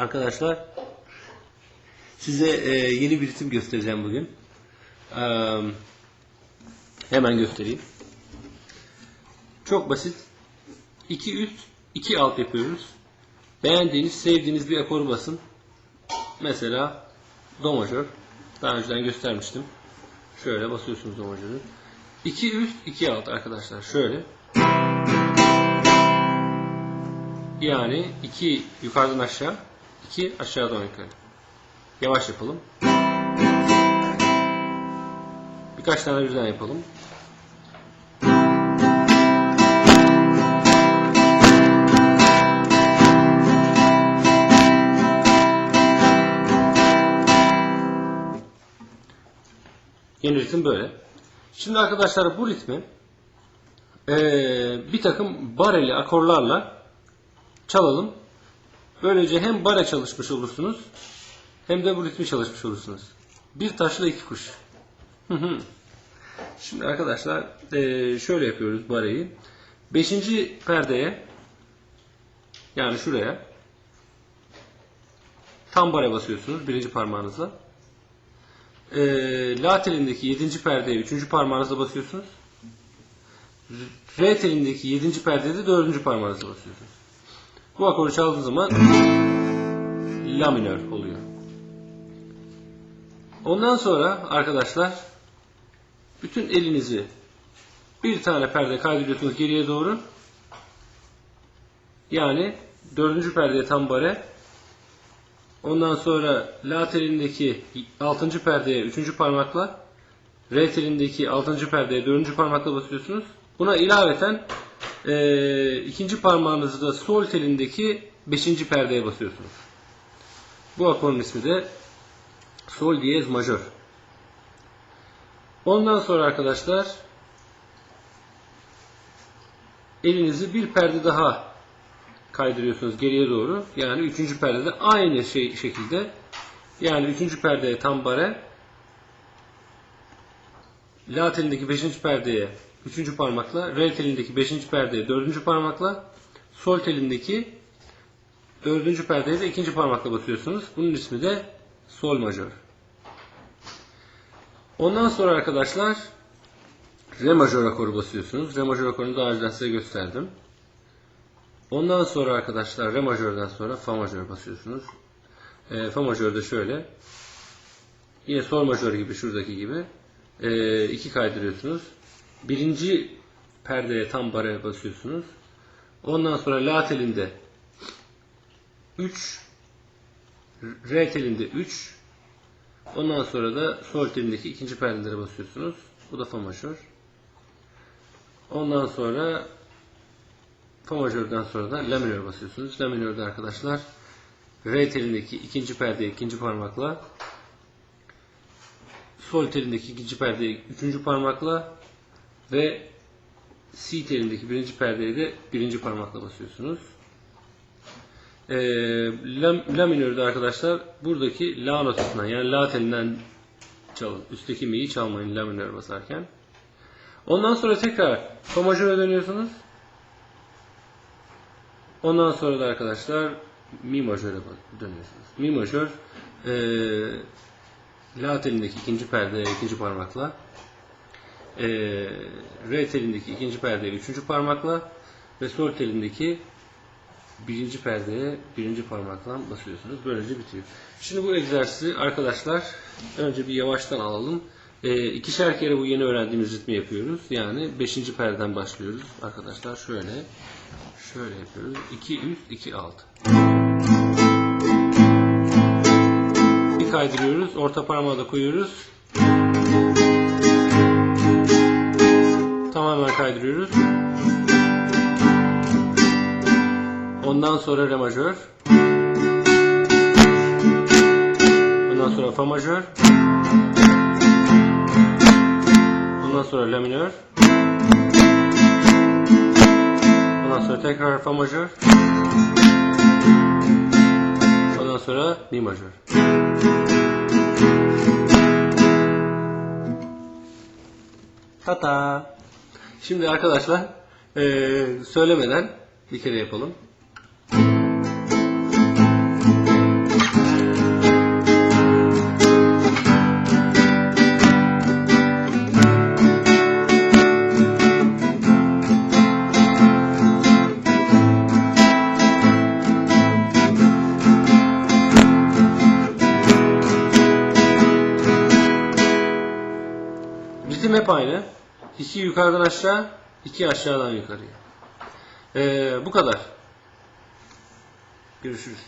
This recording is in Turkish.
Arkadaşlar size e, yeni bir ritim göstereceğim bugün. Eee, hemen göstereyim. Çok basit. 2 üst, 2 alt yapıyoruz. Beğendiğiniz, sevdiğiniz bir akoru basın. Mesela do majör. Daha önceden göstermiştim. Şöyle basıyorsunuz do majörü. 2 üst, 2 alt arkadaşlar. Şöyle. Yani 2 yukarıdan aşağı, 2 aşağıdan yukarı. Yavaş yapalım. Birkaç tane birden yapalım. Yeni ritim böyle. Şimdi arkadaşlar bu ritmi eee, bir takım bareli akorlarla çalalım. Böylece hem bare çalışmış olursunuz hem de bu ritmi çalışmış olursunuz. Bir taşla iki kuş. Şimdi arkadaşlar eee, şöyle yapıyoruz bareyi. Beşinci perdeye yani şuraya tam bare basıyorsunuz birinci parmağınızla. Eee La telindeki 7. perdeye 3. parmağınızla basıyorsunuz. Re telindeki 7. perdeye de 4. parmağınızla basıyorsunuz. Bu akoru çaldığınız zaman La minör oluyor. Ondan sonra arkadaşlar bütün elinizi bir tane perde kaydırıyorsunuz geriye doğru. Yani dördüncü perdeye tam bare. Ondan sonra La telindeki 6. perdeye 3. parmakla Re telindeki 6. perdeye 4. parmakla basıyorsunuz. Buna ilaveten e, ikinci parmağınızı da sol telindeki 5. perdeye basıyorsunuz. Bu akorun ismi de Sol diyez majör. Ondan sonra arkadaşlar elinizi bir perde daha kaydırıyorsunuz geriye doğru. Yani üçüncü perdede aynı şey şekilde yani üçüncü perdeye tam bare La telindeki beşinci perdeye üçüncü parmakla Re telindeki beşinci perdeye dördüncü parmakla Sol telindeki dördüncü perdeye de ikinci parmakla basıyorsunuz. Bunun ismi de Sol majör. Ondan sonra arkadaşlar Re majör akoru basıyorsunuz. Re majör akorunu daha önceden size gösterdim. Ondan sonra arkadaşlar Re majörden sonra Fa majör basıyorsunuz. E, Fa majör de şöyle. Yine Sol majör gibi şuradaki gibi. E, iki kaydırıyorsunuz. Birinci perdeye tam bare basıyorsunuz. Ondan sonra La telinde 3 Re telinde 3 Ondan sonra da sol telindeki ikinci perdelere basıyorsunuz. Bu da fa majör. Ondan sonra fa majörden sonra da la minör basıyorsunuz. La minörde arkadaşlar re telindeki ikinci perdeye ikinci parmakla sol telindeki ikinci perdeye üçüncü parmakla ve si telindeki birinci perdeye de birinci parmakla basıyorsunuz. Ee, la, la minörde arkadaşlar buradaki la notasından yani la telinden çalın. Üstteki mi'yi çalmayın la minör basarken. Ondan sonra tekrar fa majöre dönüyorsunuz. Ondan sonra da arkadaşlar mi majöre dönüyorsunuz. Mi majör e, la telindeki ikinci perdeye ikinci parmakla e, re telindeki ikinci perdeye üçüncü parmakla ve sol telindeki birinci perdeye birinci parmakla basıyorsunuz. Böylece bitiyor. Şimdi bu egzersizi arkadaşlar önce bir yavaştan alalım. E, ikişer kere bu yeni öğrendiğimiz ritmi yapıyoruz. Yani beşinci perdeden başlıyoruz. Arkadaşlar şöyle şöyle yapıyoruz. 2 üst 2 alt. Bir kaydırıyoruz. Orta parmağı da koyuyoruz. Tamamen kaydırıyoruz. Ondan sonra re majör. Ondan sonra fa majör. Ondan sonra la minör. Ondan sonra tekrar fa majör. Ondan sonra mi majör. Tata. Şimdi arkadaşlar ee, söylemeden bir kere yapalım. Ritim hep aynı. İki yukarıdan aşağı, iki aşağıdan yukarıya. Ee, bu kadar. Görüşürüz.